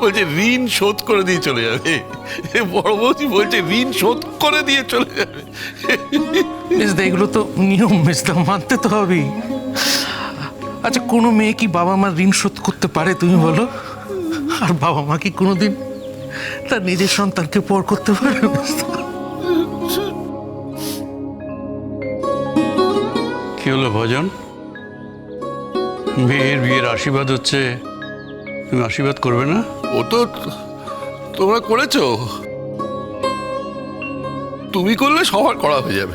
বলছে, ঋণ শোধ করে দিয়ে চলে যাবে। বড় বৌদি বলছে, ঋণ শোধ করে দিয়ে চলে যাবে। মেজদা এগুলো তো নিয়ম মেজদা মানতে তো হবেই। আচ্ছা কোনো মেয়ে কি বাবা মার ঋণ শোধ করতে পারে, তুমি বলো? আর বাবা মা কি কোনোদিন তার নিজের সন্তানকে পর করতে পারে? মেজদা? হলো ভজন? মেয়ের বিয়ের আশীর্বাদ হচ্ছে তুমি আশীর্বাদ করবে না? ও তো তোমরা করেছ। তুমি করলে সবার করা হয়ে যাবে।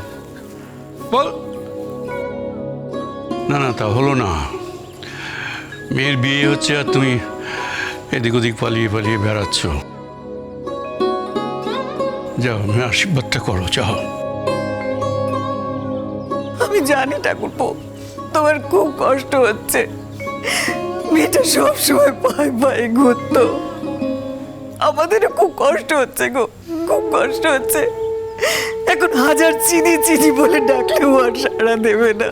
বল। না না তা হলো না। মেয়ের বিয়ে হচ্ছে আর তুমি এদিক ওদিক পালিয়ে পালিয়ে বেড়াচ্ছ। যাও মেয়ে আশীর্বাদটা করো যাও। আমি জানি ঠাকুরপো, তোমার খুব কষ্ট হচ্ছে। মেয়েটা সবসময় পায়ে পায়ে ঘুরতো। আমাদেরও খুব কষ্ট হচ্ছে গো, খুব কষ্ট হচ্ছে। এখন হাজার চিনি চিনি বলে ডাকলেও আর সাড়া দেবে না।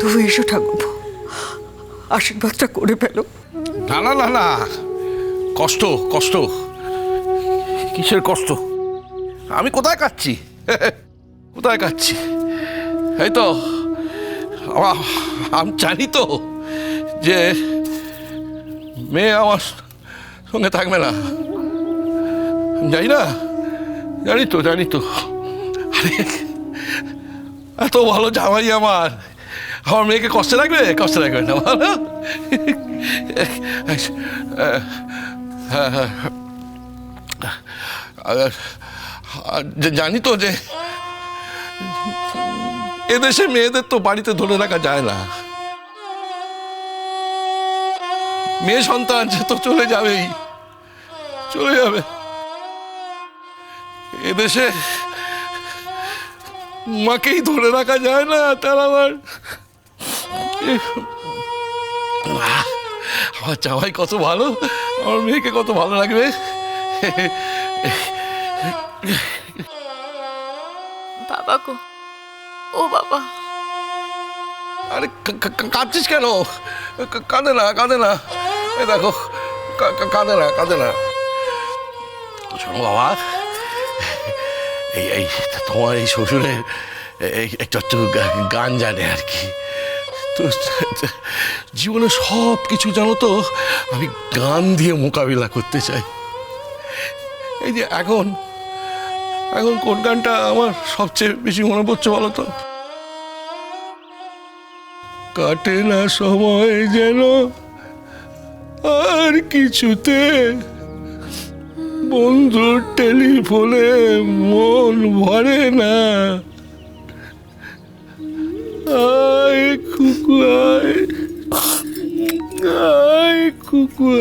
তুমি এসো ঠাকুরপো, আশীর্বাদটা করে ফেলো। না না না না, কষ্ট কষ্ট, কিসের কষ্ট? আমি কোথায় কাচ্ছি কোথায় কাচ্ছি এই তো আমা- জানি তো যে মেয়ে আমার সঙ্গে থাকবে না। জানি না জানি তো জানি তো। এত ভালো জামাই আমার। আমার মেয়েকে কষ্টে রাখবে কষ্টে রাখবে না বলো? হ্যাঁ, হ্যাঁ। জানি তো যে এদেশে মেয়েদের তো বাড়িতে ধরে রাখা যায় না। মেয়ে সন্তান সে তো চলে যাবেই চলে যাবে। এদেশে মাকেই ধরে রাখা যায় না তার আহ, আমার জামাই কত ভালো আমার মেয়েকে কত ভালো লাগবে। বাবা ও বাবা। আরে কাঁদছিস কেন? কাঁদে না কাঁদে না। এই দেখো কাঁদে না কাঁদে না। শোনো বাবা, এই এই, তোমার এই শ্বশুরের একটু একটু গান জানে আর কি। তো জীবনে সব কিছু জানো তো, আমি গান দিয়ে মোকাবিলা করতে চাই। এই যে এখন এখন কোন গানটা আমার সবচেয়ে বেশি মনে পড়ছে বলো তো? কাটে না সময় যেন আর কিছুতে। বন্ধুর টেলিফোনে মন ভরে না। আয় কুকু আয়।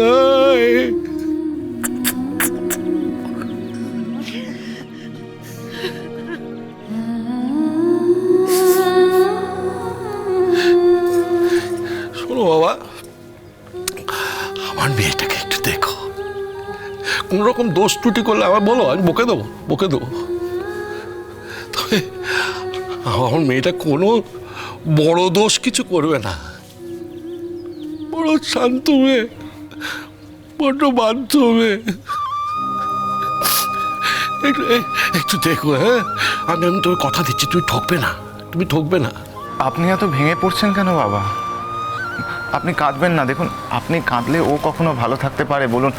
আয়। দোষ ত্রুটি করলে আমার বলো আমি বকে দেবো বকে দেবো। তবে আমার মেয়েটা কোনো বড় দোষ কিছু করবে না। বড় শান্ত মেয়ে বড্ড বাধ্য মেয়ে একটু দেখো হ্যাঁ? আমি আমি তোর কথা দিচ্ছি তুমি ঠকবে না তুমি ঠকবে না। আপনি এত ভেঙে পড়ছেন কেন বাবা? আপনি কাঁদবেন না দেখুন আপনি কাঁদলে ও কখনো ভালো থাকতে পারে বলুন।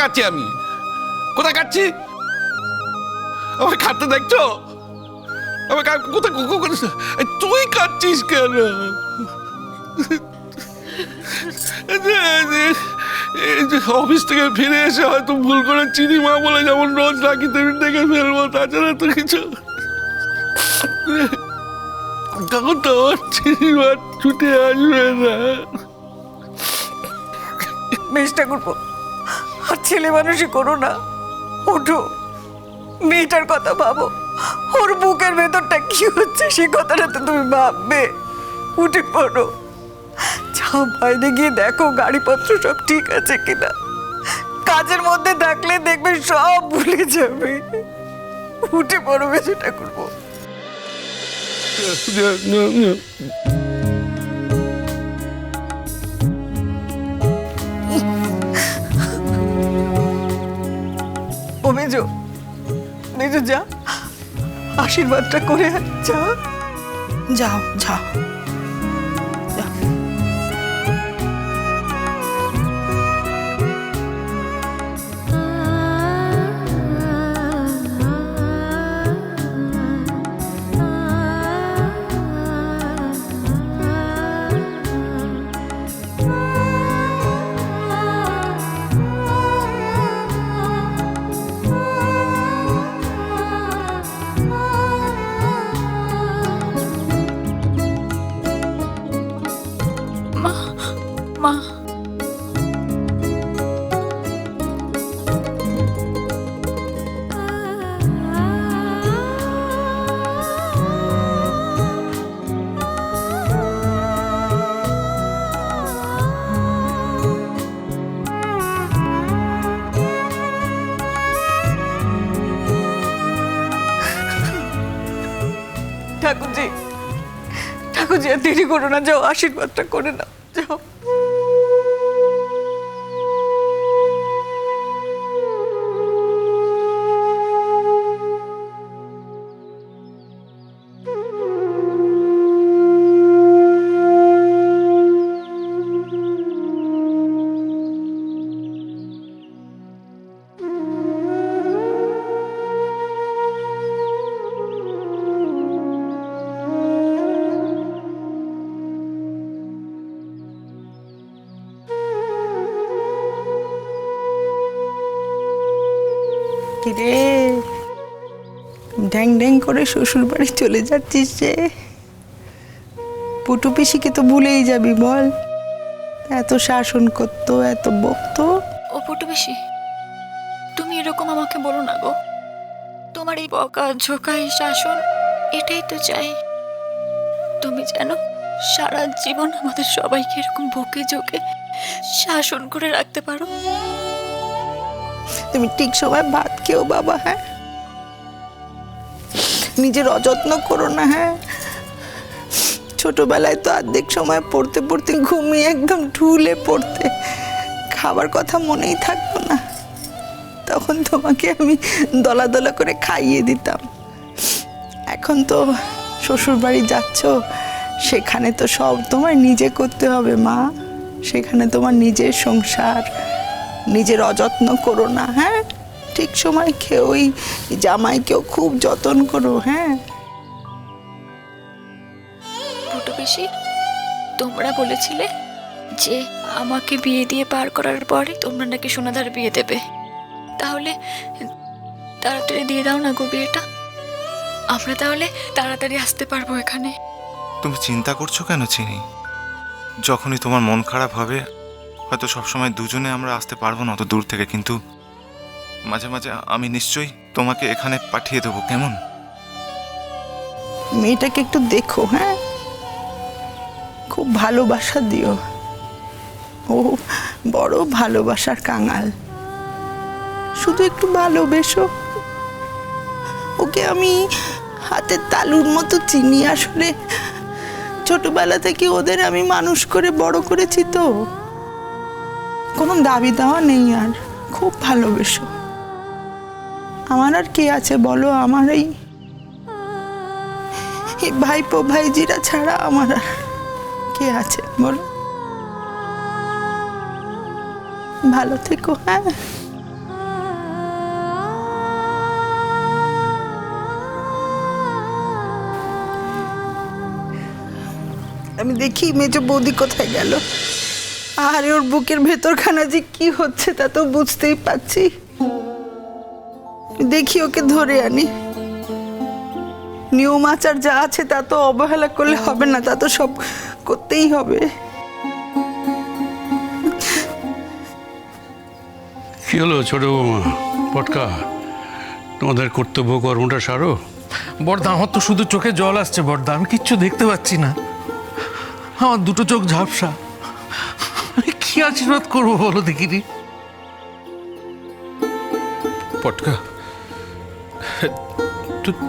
কোথায় আমি? কোথায় কাচ্ছি আমাকে কাঁদতে দেখছ? আমি কোথায় তুই কাচ্ছিস কেন? অফিস থেকে ফিরে এসে হয়তো ভুল করে চিনি মা বলে যেমন রোজ রাখি তুমি ডেকে ফেলব, তাছাড়া তো কিছু তখন তো আমার চিনি মা ছুটে আসবে না। বেশ ঠাকুরপো আর ছেলে মানুষই করো না। ওঠো। মেয়েটার কথা ভাবো। ওর বুকের ভেতরটা কি হচ্ছে সে কথাটা তো তুমি ভাববে। উঠে পড়ো। যাও বাইরে গিয়ে দেখো গাড়িপত্র সব ঠিক আছে কিনা। কাজের মধ্যে থাকলে দেখবে সব ভুলে যাবে। উঠে পড়ো বেশিটা করব মেজো মেজো যা। আশীর্বাদটা করে যা। যাও যাও। ঠাকুরজি ঠাকুরজি আর দেরি করো না যাও আশীর্বাদটা করে না যাও। ড্যাং ড্যাং করে শ্বশুর বাড়ি চলে যাচ্ছিস যে। পুটু পিসিকে তো ভুলেই যাবি বল। এত শাসন করতো এত বকতো। ও পুটু বেশি তুমি এরকম আমাকে বলো না গো। তোমার এই বকা ঝোঁকা এই শাসন এটাই তো চাই। তুমি জানো সারা জীবন আমাদের সবাইকে এরকম বকে ঝোকে শাসন করে রাখতে পারো। তুমি ঠিক সময় ভাত খেও বাবা হ্যাঁ? নিজের অযত্ন করো না হ্যাঁ? ছোটবেলায় তো অর্ধেক সময় পড়তে পড়তে ঘুমিয়ে একদম ঢুলে পড়তে খাবার কথা মনেই থাকতো না। তখন তোমাকে আমি দলা দলা করে খাইয়ে দিতাম। এখন তো শ্বশুর বাড়ি যাচ্ছ, সেখানে তো সব তোমার নিজে করতে হবে মা। সেখানে তোমার নিজের সংসার, নিজের অযত্ন করো না হ্যাঁ? ঠিক সময় খেয়ে ওই জামাইকেও খুব যত্ন করো হ্যাঁ। বেশি তোমরা বলেছিলে যে আমাকে বিয়ে দিয়ে পার করার পরে তোমরা নাকি সোনাদার বিয়ে দেবে। তাহলে তাড়াতাড়ি দিয়ে দাও না গো বিয়েটা। আমরা তাহলে তাড়াতাড়ি আসতে পারব এখানে। তুমি চিন্তা করছ কেন চিনি? যখনই তোমার মন খারাপ হবে হয়তো সবসময় দুজনে আমরা আসতে পারব না অত দূর থেকে কিন্তু মাঝে মাঝে আমি নিশ্চয়ই তোমাকে এখানে পাঠিয়ে দেবো, কেমন? মেয়েটাকে একটু দেখো হ্যাঁ? খুব ভালোবাসা দিও। ও বড় ভালোবাসার কাঙাল। শুধু একটু ভালোবেসো। ওকে আমি হাতের তালুর মতো চিনি, আসলে ছোটবেলা থেকে ওদের আমি মানুষ করে বড় করেছি তো। কোনো দাবি দেওয়া নেই আর, খুব ভালোবেসো। আমার আর কে আছে বলো আমার এই ভাইপো ভাইজিরা ছাড়া আমার আর কে আছে, বলো। ভালো থেকো হ্যাঁ। আমি দেখি মেজো বৌদি কোথায় গেল। আর ওর বুকের ভেতরখানা যে কি হচ্ছে তা তো বুঝতেই পারছি। দেখি ওকে ধরে আনি। নিয়ম আচার যা আছে তা তো অবহেলা করলে হবে না তা তো সব করতেই হবে। কি হলো ছোট বৌমা? পটকা তোমাদের কর্তব্য কর্মটা সারো। বর্দা আমার তো শুধু চোখে জল আসছে বর্দা আমি কিচ্ছু দেখতে পাচ্ছি না। আমার দুটো চোখ ঝাপসা। আমি কি আশীর্বাদ করব বলো দেখিনি? পটকা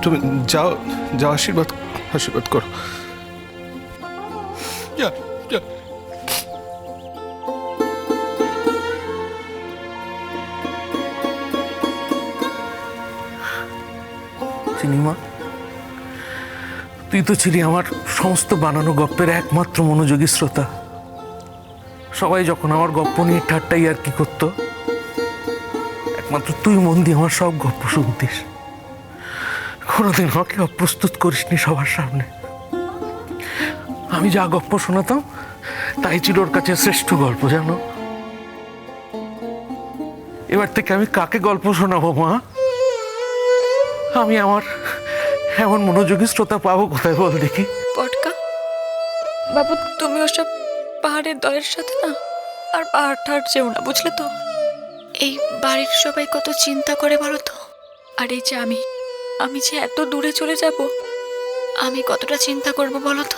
তুমি যাও যাও আশীর্বাদ আশীর্বাদ করো। তুই তো ছিলি আমার সমস্ত বানানো গপ্পের একমাত্র মনোযোগী শ্রোতা। সবাই যখন আমার গপ্প নিয়ে ঠাট্টাই আর কি করতো, একমাত্র তুই মন দিয়ে আমার সব গপ্প শুনতিস। কোনোদিন আমাকে অপ্রস্তুত করিসনি সবার সামনে। আমি যা গপ্প শোনাতাম, তাই ছিল ওর কাছে শ্রেষ্ঠ গল্প, জানো? এবার থেকে আমি কাকে গল্প শোনাবো, মা? আমি আমার এমন মনোযোগী শ্রোতা পাবো কোথায়, বল দেখি। পটকা বাবু, তুমি ওসব পাহাড়ের দয়ের সাথে না? আর পাহাড় ঠাড় যেও না, বুঝলে তো? এই বাড়ির সবাই কত চিন্তা করে বলো তো? আর এই যে আমি আমি যে এত দূরে চলে যাব আমি কতটা চিন্তা করব বলো তো?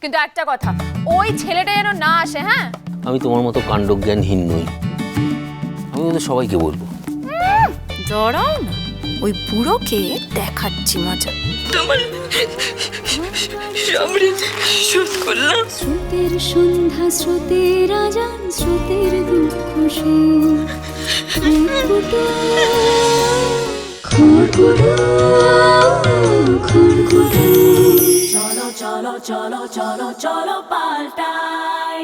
কিন্তু একটা কথা ওই ছেলেটা যেন না আসে হ্যাঁ? আমি তোমার মতো কাণ্ডজ্ঞানহীন নই। আমি ওদের সবাইকে বলব। জড়াও না। ওই বুড়োকে দেখাচ্ছি মজা। স্রোতের সন্ধ্যা স্রোতের আজান স্রোতের দুঃখ চলো চলো চলো চলো চলো পাল্টাই।